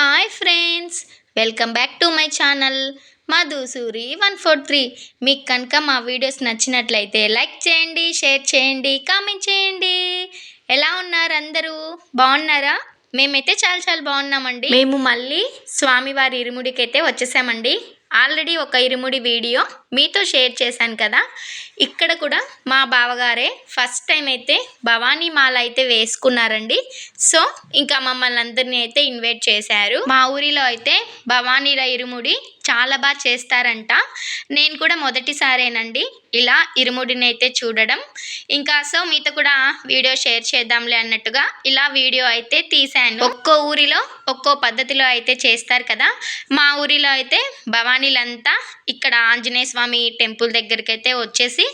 Hi friends welcome back to my channel. Madhusuri one four three. మీకు కనుక మా videos నచ్చినట్లయితే లైక్ చేయండి షేర్ చేయండి కామెంట్ చేయండి. ఎలా ఉన్నారు అందరూ? బాగున్నారా? మేమైతే చాలా చాలా బాగున్నామండి. మేము మళ్ళీ స్వామివారి ఇరుముడికి అయితే వచ్చేసామండి. ఆల్రెడీ ఒక ఇరుముడి వీడియో మీతో షేర్ చేశాను కదా. ఇక్కడ కూడా మా బావగారే ఫస్ట్ టైం అయితే భవానీ మాల అయితే వేసుకున్నారండి. సో ఇంకా మమ్మల్ని అందరినీ అయితే ఇన్వైట్ చేశారు. మా ఊరిలో అయితే భవానీల ఇరుముడి చాలా బాగా చేస్తారంట. నేను కూడా మొదటిసారేనండి ఇలా ఇరుముడిని అయితే చూడడం. ఇంకా సో మీతో కూడా వీడియో షేర్ చేద్దాంలే అన్నట్టుగా ఇలా వీడియో అయితే తీశాను. ఒక్కో ఊరిలో ఒక్కో పద్ధతిలో అయితే చేస్తారు కదా. మా ఊరిలో అయితే భవానీలంతా ఇక్కడ ఆంజనేయ స్వామి టెంపుల్ దగ్గరికి అయితే వచ్చేసి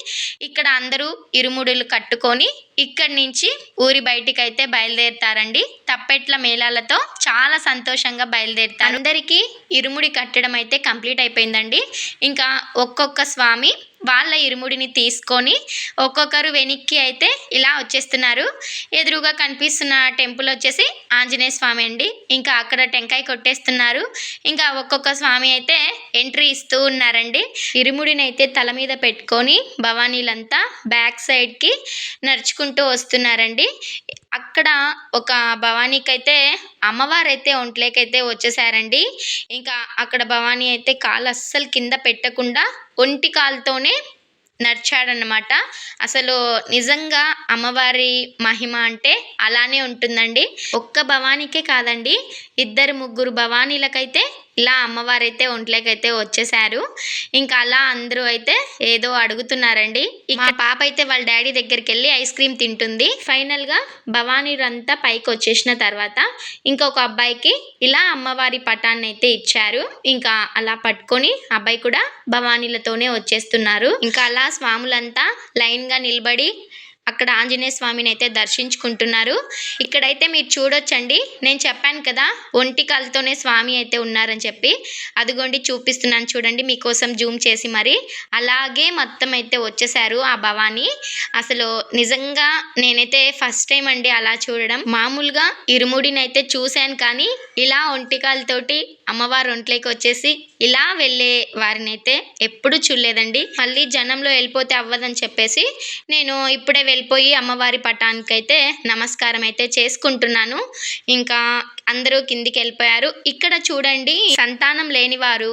ఇక్కడ అందరూ ఇరుముడులు కట్టుకొని ఇక్కడి నుంచి ఊరి బయటికి అయితే బయలుదేరుతారండి. తప్పెట్ల మేళాలతో చాలా సంతోషంగా బయలుదేరుతారు. అందరికీ ఇరుముడి కట్టడం అయితే కంప్లీట్ అయిపోయిందండి. ఇంకా ఒక్కొక్క స్వామి వాళ్ళ ఇరుముడిని తీసుకొని ఒక్కొక్కరు వెనక్కి అయితే ఇలా వచ్చేస్తున్నారు. ఎదురుగా కనిపిస్తున్న టెంపుల్ వచ్చేసి ఆంజనేయ స్వామి అండి. ఇంకా అక్కడ టెంకాయ కొట్టేస్తున్నారు. ఇంకా ఒక్కొక్క స్వామి అయితే ఎంట్రీ ఇస్తూ ఉన్నారండి. ఇరుముడిని అయితే తల మీద పెట్టుకొని భవానీలంతా బ్యాక్ సైడ్కి నడుచుకుంటూ వస్తున్నారండి. అక్కడ ఒక భవానీకి అయితే అమ్మవారు అయితే ఒంట్లోకైతే వచ్చేసారండి. ఇంకా అక్కడ భవానీ అయితే కాలు అస్సలు కింద పెట్టకుండా ఒంటి కాలుతోనే నడిచాడనమాట అసలు నిజంగా అమ్మవారి మహిమ అంటే అలానే ఉంటుందండి. ఒక్క భవానీకే కాదండి ఇద్దరు ముగ్గురు భవానీలకైతే ఇలా అమ్మవారైతే ఒంట్లోకైతే వచ్చేసారు ఇంకా అలా అందరూ అయితే ఏదో అడుగుతున్నారండి. ఇక పాప అయితే వాళ్ళ డాడీ దగ్గరికి వెళ్ళి ఐస్ క్రీమ్ తింటుంది. ఫైనల్గా భవానీరంతా పైకి వచ్చేసిన తర్వాత ఇంకొక అబ్బాయికి ఇలా అమ్మవారి పటాన్ని అయితే ఇచ్చారు. ఇంకా అలా పట్టుకొని అబ్బాయి కూడా భవానీలతోనే వచ్చేస్తున్నారు. ఇంకా అలా స్వాములంతా లైన్గా నిలబడి అక్కడ ఆంజనేయ స్వామిని అయితే దర్శించుకుంటున్నారు. ఇక్కడైతే మీరు చూడొచ్చండి. నేను చెప్పాను కదా ఒంటి కాలుతోనే స్వామి అయితే ఉన్నారని చెప్పి. అదిగోండి చూపిస్తున్నాను చూడండి మీకోసం జూమ్ చేసి మరి. అలాగే మొత్తం అయితే వచ్చేసారు ఆ భవాని. అసలు నిజంగా నేనైతే ఫస్ట్ టైం అండి అలా చూడడం. మామూలుగా ఇరుముడిని అయితే చూశాను కానీ ఇలా ఒంటికాలతోటి అమ్మవారు ఒంట్లోకి వచ్చేసి ఇలా వెళ్ళే వారిని అయితే ఎప్పుడు చూడలేదండి. మళ్ళీ జనంలో వెళ్ళిపోతే అవ్వదని చెప్పేసి నేను ఇప్పుడే వెళ్ళిపోయి అమ్మవారి పటానికి అయితే నమస్కారం అయితే చేసుకుంటున్నాను. ఇంకా అందరూ కిందికి వెళ్ళిపోయారు ఇక్కడ చూడండి సంతానం లేనివారు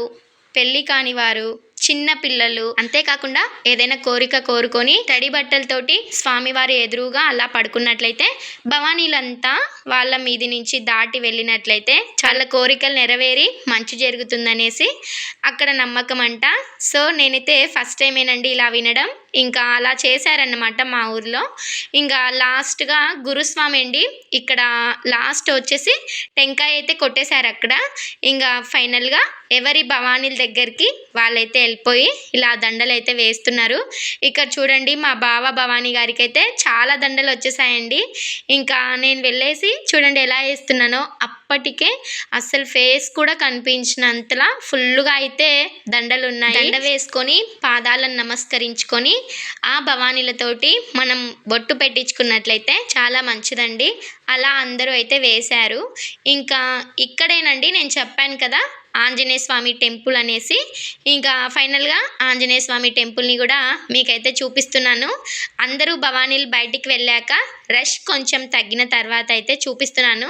పెళ్ళి కానివారు చిన్న పిల్లలు. అంతేకాకుండా ఏదైనా కోరిక కోరుకొని తడి బట్టలతోటి స్వామివారి ఎదురుగా అలా పడుకున్నట్లయితే భవానీలంతా వాళ్ళ మీది నుంచి దాటి వెళ్ళినట్లయితే చాలా కోరికలు నెరవేరి మంచి జరుగుతుందనేసి అక్కడ నమ్మకం అంట సో నేనైతే ఫస్ట్ టైమేనండి ఇలా వినడం. ఇంకా అలా చేశారన్నమాట మా ఊర్లో. ఇంకా లాస్ట్గా గురుస్వామి అండి ఇక్కడ లాస్ట్ వచ్చేసి టెంకాయ అయితే కొట్టేశారు అక్కడ. ఇంకా ఫైనల్గా ఎవరి భవానీల దగ్గరికి వాళ్ళైతే వెళ్ళిపోయి ఇలా దండలు అయితే వేస్తున్నారు. ఇక్కడ చూడండి మా బావ భవానీ గారికి అయితే చాలా దండలు వచ్చేసాయండి. ఇంకా నేను వెళ్ళేసి చూడండి ఎలా వేస్తున్నానో అప్పటికే అసలు ఫేస్ కూడా కనిపించినంతలా ఫుల్గా అయితే దండలు ఉన్నాయి దండ వేసుకొని పాదాలను నమస్కరించుకొని ఆ భవానీలతోటి మనం బొట్టు పెట్టించుకున్నట్లయితే చాలా మంచిదండి. అలా అందరూ అయితే వేశారు. ఇంకా ఇక్కడేనండి నేను చెప్పాను కదా ఆంజనేయ స్వామి టెంపుల్ అనేసి ఇంకా ఫైనల్గా ఆంజనేయ స్వామి టెంపుల్ని కూడా మీకైతే చూపిస్తున్నాను. అందరూ భవానీలు బయటికి వెళ్ళాక రష్ కొంచెం తగ్గిన తర్వాత అయితే చూపిస్తున్నాను.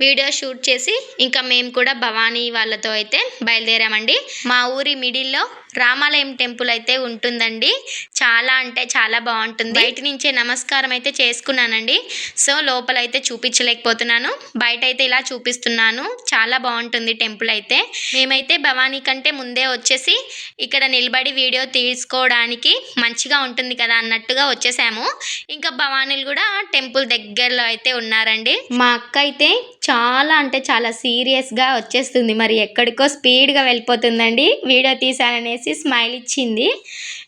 వీడియో షూట్ చేసి ఇంకా మేము కూడా భవానీ వాళ్ళతో అయితే బయలుదేరామండి. మా ఊరి మిడిల్లో రామాలయం టెంపుల్ అయితే ఉంటుందండి. చాలా అంటే చాలా బాగుంటుంది. బయట నుంచే నమస్కారం అయితే చేసుకున్నానండి. సో లోపల అయితే చూపించలేకపోతున్నాను. బయట అయితే ఇలా చూపిస్తున్నాను. చాలా బాగుంటుంది టెంపుల్ అయితే. మేమైతే భవానీ కంటే ముందే వచ్చేసి ఇక్కడ నిలబడి వీడియో తీసుకోవడానికి మంచిగా ఉంటుంది కదా అన్నట్టుగా వచ్చేసాము. ఇంకా భవానీలు కూడా టెంపుల్ దగ్గరలో అయితే ఉన్నారండి. మా అక్క అయితే చాలా అంటే చాలా సీరియస్గా వచ్చేస్తుంది. మరి ఎక్కడికో స్పీడ్గా వెళ్ళిపోతుందండి. వీడియో తీసాననేసి స్మైల్ ఇచ్చింది.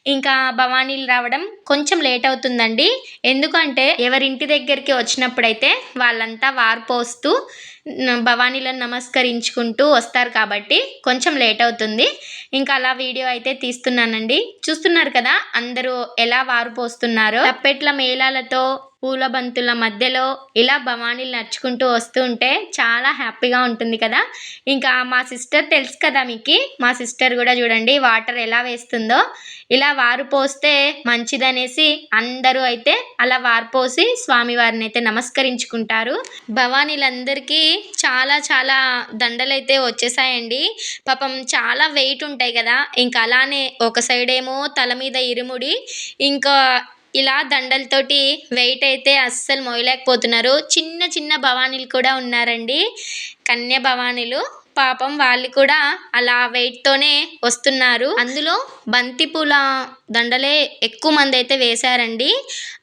ఇంకా భవానీలు రావడం కొంచెం లేట్ అవుతుందండి. ఎందుకంటే ఎవరింటి దగ్గరికి వచ్చినప్పుడైతే వాళ్ళంతా వారిపోస్తూ భవానీలను నమస్కరించుకుంటూ వస్తారు కాబట్టి కొంచెం లేట్ అవుతుంది. ఇంకా అలా వీడియో అయితే తీస్తున్నానండి. చూస్తున్నారు కదా అందరూ ఎలా వారు పోస్తున్నారో. తప్పెట్ల మేళాలతో పూల బంతుల మధ్యలో ఇలా భవానీలు నడుచుకుంటూ వస్తూ ఉంటే చాలా హ్యాపీగా ఉంటుంది కదా. ఇంకా మా సిస్టర్ తెలుసు కదా మీకు. మా సిస్టర్ కూడా చూడండి వాటర్ ఎలా వేస్తుందో. ఇలా వారు పోస్తే మంచిదనేసి అందరూ అయితే అలా వారు పోసి స్వామివారిని అయితే నమస్కరించుకుంటారు. భవానీలందరికీ చాలా చాలా దండలు అయితే వచ్చేసాయండి. పాపం చాలా వెయిట్ ఉంటాయి కదా. ఇంకా అలానే ఒక సైడ్ ఏమో తల మీద ఇరుముడి. ఇంకా ఇలా దండలతోటి వెయిట్ అయితే అస్సలు మోయలేకపోతున్నారు. చిన్న చిన్న భవానీలు కూడా ఉన్నారండి. కన్య భవానీలు. పాపం వాళ్ళు కూడా అలా వెయిట్తోనే వస్తున్నారు. అందులో బంతిపూల దండలే ఎక్కువ మంది అయితే వేశారండి.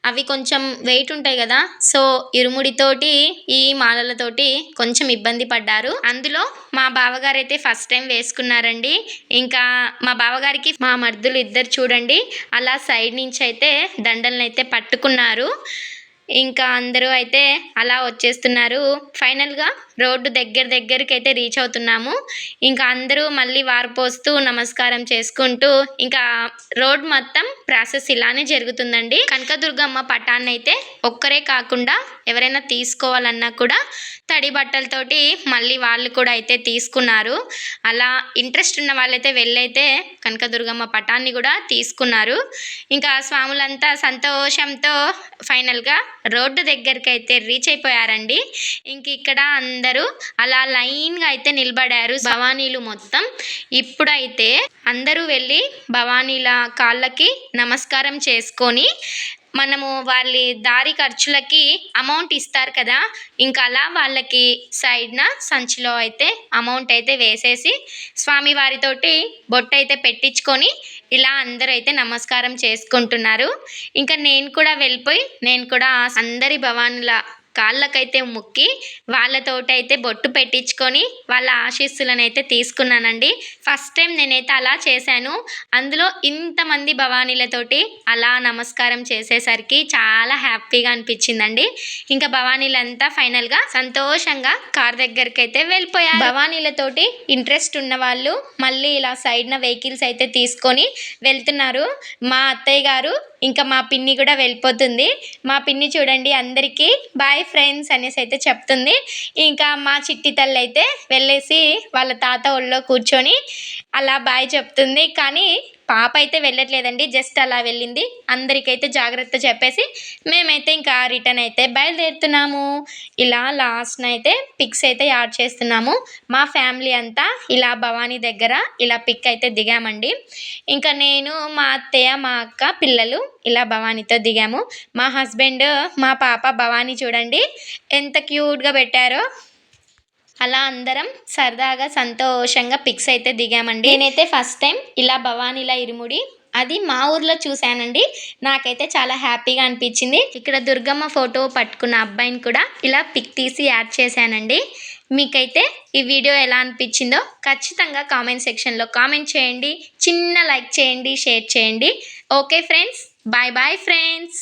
అవి కొంచెం వెయిట్ ఉంటాయి కదా సో ఇరుముడితోటి ఈ మాలలతోటి కొంచెం ఇబ్బంది పడ్డారు. అందులో మా బావగారు అయితే ఫస్ట్ టైం వేసుకున్నారండి. ఇంకా మా బావగారికి మా మర్దులు ఇద్దరు చూడండి అలా సైడ్ నుంచి అయితే దండలను అయితే పట్టుకున్నారు. ఇంకా అందరూ అయితే అలా వచ్చేస్తున్నారు. ఫైనల్గా రోడ్డు దగ్గర దగ్గరికి అయితే రీచ్ అవుతున్నాము. ఇంకా అందరూ మళ్ళీ వారిపోస్తూ నమస్కారం చేసుకుంటూ ఇంకా రోడ్ మొత్తం ప్రాసెస్ ఇలానే జరుగుతుందండి. కనకదుర్గమ్మ పటాన్ని అయితే ఒక్కరే కాకుండా ఎవరైనా తీసుకోవాలన్నా కూడా తడి బట్టలతోటి మళ్ళీ వాళ్ళు కూడా అయితే తీసుకున్నారు. అలా ఇంట్రెస్ట్ ఉన్న వాళ్ళైతే వెళ్ళైతే కనకదుర్గమ్మ పటాన్ని కూడా తీసుకున్నారు. ఇంకా స్వాములంతా సంతోషంతో ఫైనల్గా రోడ్డు దగ్గరికి అయితే రీచ్ అయిపోయారండి. ఇంక ఇక్కడ అందరూ అలా లైన్గా అయితే నిలబడారు భవానీలు మొత్తం. ఇప్పుడైతే అందరూ వెళ్ళి భవానీల కాళ్ళకి నమస్కారం చేసుకొని మనము వాళ్ళ దారి ఖర్చులకి అమౌంట్ ఇస్తారు కదా. ఇంకా అలా వాళ్ళకి సైడ్న సంచిలో అయితే అమౌంట్ అయితే వేసేసి స్వామివారితోటి బొట్టు అయితే పెట్టించుకొని ఇలా అందరూ అయితే నమస్కారం చేసుకుంటున్నారు. ఇంకా నేను కూడా వెళ్ళిపోయి నేను కూడా అందరి భవానుల కాళ్ళకైతే మొక్కి వాళ్ళతోటి అయితే బొట్టు పెట్టించుకొని వాళ్ళ ఆశీస్సులను అయితే తీసుకున్నానండి. ఫస్ట్ టైం నేనైతే అలా చేశాను. అందులో ఇంతమంది భవానీలతోటి అలా నమస్కారం చేసేసరికి చాలా హ్యాపీగా అనిపించిందండి. ఇంకా భవానీలంతా ఫైనల్గా సంతోషంగా కార్ దగ్గరికి అయితే వెళ్ళిపోయారు. భవానీలతోటి ఇంట్రెస్ట్ ఉన్న వాళ్ళు మళ్ళీ ఇలా సైడ్న వెహికల్స్ అయితే తీసుకొని వెళ్తున్నారు. మా అత్తయ్య గారు ఇంకా మా పిన్ని కూడా వెళ్ళిపోతుంది. మా పిన్ని చూడండి అందరికీ బాయ్ ఫ్రెండ్స్ అనేసి అయితే చెప్తుంది. ఇంకా మా చిట్టి తల్లి అయితే వెళ్ళేసి వాళ్ళ తాత ఒళ్ళో కూర్చొని అలా బాయ్ చెప్తుంది. కానీ పాప అయితే వెళ్ళట్లేదండి జస్ట్ అలా వెళ్ళింది. అందరికైతే జాగ్రత్త చెప్పేసి మేమైతే ఇంకా రిటర్న్ అయితే బయలుదేరుతున్నాము. ఇలా లాస్ట్న అయితే పిక్స్ అయితే యాడ్ చేస్తున్నాము. మా ఫ్యామిలీ అంతా ఇలా భవానీ దగ్గర ఇలా పిక్ అయితే దిగామండి. ఇంకా నేను మా అత్తయ్య మా అక్క పిల్లలు ఇలా భవానీతో దిగాము. మా హస్బెండ్ మా పాప భవానీ చూడండి ఎంత క్యూట్గా పెట్టారో. అలా అందరం సరదాగా సంతోషంగా పిక్స్ అయితే దిగామండి. నేనైతే ఫస్ట్ టైం ఇలా భవానీలా ఇరుముడి అది మా ఊర్లో చూశానండి. నాకైతే చాలా హ్యాపీగా అనిపించింది. ఇక్కడ దుర్గమ్మ ఫోటో పట్టుకున్న అబ్బాయిని కూడా ఇలా పిక్ తీసి యాడ్ చేశానండి. మీకైతే ఈ వీడియో ఎలా అనిపించిందో ఖచ్చితంగా కామెంట్ సెక్షన్లో కామెంట్ చేయండి. చిన్న లైక్ చేయండి షేర్ చేయండి. Okay friends bye bye friends.